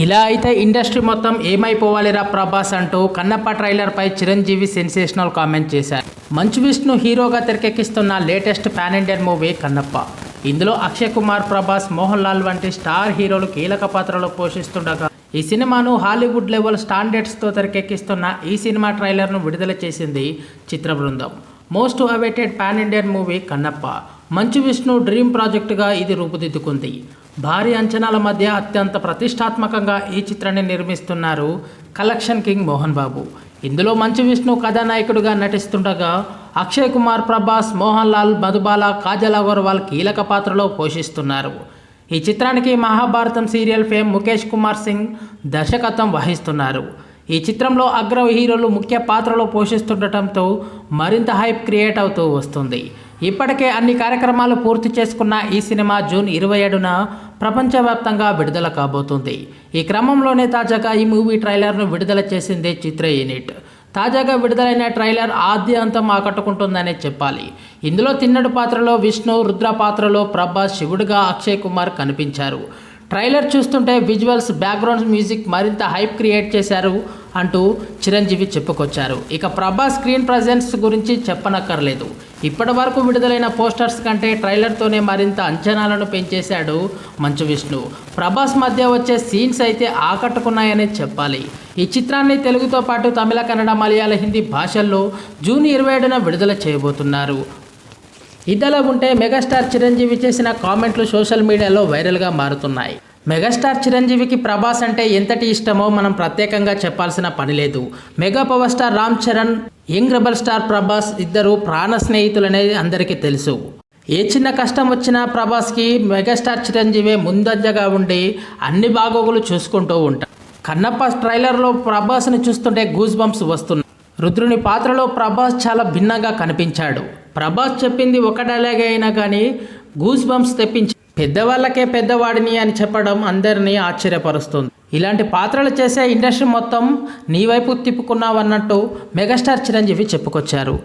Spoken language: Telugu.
ఇలా అయితే ఇండస్ట్రీ మొత్తం ఏమైపోవాలిరా ప్రభాస్ అంటూ కన్నప్ప ట్రైలర్పై చిరంజీవి సెన్సేషనల్ కామెంట్ చేశారు. మంచు విష్ణు హీరోగా తెరకెక్కిస్తున్న latest pan Indian movie Kannappa. ఇందులో అక్షయ్ కుమార్ ప్రభాస్ మోహన్ లాల్ వంటి స్టార్ హీరోలు కీలక పాత్రలు పోషిస్తుండగా ఈ సినిమాను హాలీవుడ్ లెవెల్ స్టాండర్డ్స్తో తెరకెక్కిస్తున్న ఈ సినిమా ట్రైలర్ను విడుదల చేసింది చిత్ర బృందం. Most awaited pan Indian movie Kannappa. Manchu Vishnu dream ప్రాజెక్టుగా ఇది రూపుదిద్దుకుంది. భారీ అంచనాల మధ్య అత్యంత ప్రతిష్టాత్మకంగా ఈ చిత్రాన్ని నిర్మిస్తున్నారు కలెక్షన్ కింగ్ మోహన్ బాబు. ఇందులో మంచు విష్ణు కథానాయకుడిగా నటిస్తుండగా అక్షయ్ కుమార్ ప్రభాస్ మోహన్ లాల్ మధుబాల కాజల్ అగర్వాల్ కీలక పాత్రలో పోషిస్తున్నారు. ఈ చిత్రానికి మహాభారతం సీరియల్ ఫేమ్ ముఖేష్ కుమార్ సింగ్ దర్శకత్వం వహిస్తున్నారు. ఈ చిత్రంలో అగ్ర హీరోలు ముఖ్య పాత్రలో పోషిస్తుండటంతో మరింత హైప్ క్రియేట్ అవుతూ వస్తుంది. ఇప్పటికే అన్ని కార్యక్రమాలు పూర్తి చేసుకున్న ఈ సినిమా జూన్ ఇరవై ఏడున ప్రపంచవ్యాప్తంగా విడుదల కాబోతుంది. ఈ క్రమంలోనే తాజాగా ఈ మూవీ ట్రైలర్ను విడుదల చేసింది చిత్ర యూనిట్. తాజాగా విడుదలైన ట్రైలర్ ఆద్యంతం ఆకట్టుకుంటుందనే చెప్పాలి. ఇందులో తిన్నడు పాత్రలో విష్ణు రుద్ర పాత్రలో ప్రభాస్ శివుడిగా అక్షయ్ కుమార్ కనిపించారు. ట్రైలర్ చూస్తుంటే విజువల్స్ బ్యాక్గ్రౌండ్ మ్యూజిక్ మరింత హైప్ క్రియేట్ చేశారు అంటూ చిరంజీవి చెప్పుకొచ్చారు. ఇక ప్రభాస్ స్క్రీన్ ప్రజెన్స్ గురించి చెప్పనక్కర్లేదు. ఇప్పటి వరకు విడుదలైన పోస్టర్స్ కంటే ట్రైలర్తోనే మరింత అంచనాలను పెంచేశాడు మంచు విష్ణు. ప్రభాస్ మధ్య వచ్చే సీన్స్ అయితే ఆకట్టుకున్నాయనే చెప్పాలి. ఈ చిత్రాన్ని తెలుగుతో పాటు తమిళ కన్నడ మలయాళ హిందీ భాషల్లో జూన్ ఇరవై ఏడున విడుదల చేయబోతున్నారు. ఇదిలా ఉంటే మెగాస్టార్ చిరంజీవి చేసిన కామెంట్లు సోషల్ మీడియాలో వైరల్గా మారుతున్నాయి. మెగాస్టార్ చిరంజీవికి ప్రభాస్ అంటే ఎంతటి ఇష్టమో మనం ప్రత్యేకంగా చెప్పాల్సిన పని లేదు. Mega power star Ram Charan young rebel star Prabhas ఇద్దరు ప్రాణ స్నేహితులనేది అందరికీ తెలుసు. ఏ చిన్న కష్టం వచ్చినా ప్రభాస్కి మెగాస్టార్ చిరంజీవి ముందంజగా ఉండి అన్ని బాగోగులు చూసుకుంటూ ఉంటారు కన్నప్ప ట్రైలర్లో ప్రభాస్ని చూస్తుంటే గూజ్ బంప్స్ వస్తున్నాయి. రుద్రుని పాత్రలో ప్రభాస్ చాలా భిన్నంగా కనిపించాడు. ప్రభాస్ చెప్పింది ఒక డైలాగ్ అయినా కానీ గూస్ బంప్స్ తెప్పించి పెద్దవాళ్ళకే పెద్దవాడిని అని చెప్పడం అందరినీ ఆశ్చర్యపరుస్తుంది. ఇలాంటి పాత్రలు చేసే ఇండస్ట్రీ మొత్తం నీ వైపు తిప్పుకున్నావన్నట్టు మెగాస్టార్ చిరంజీవి చెప్పుకొచ్చారు.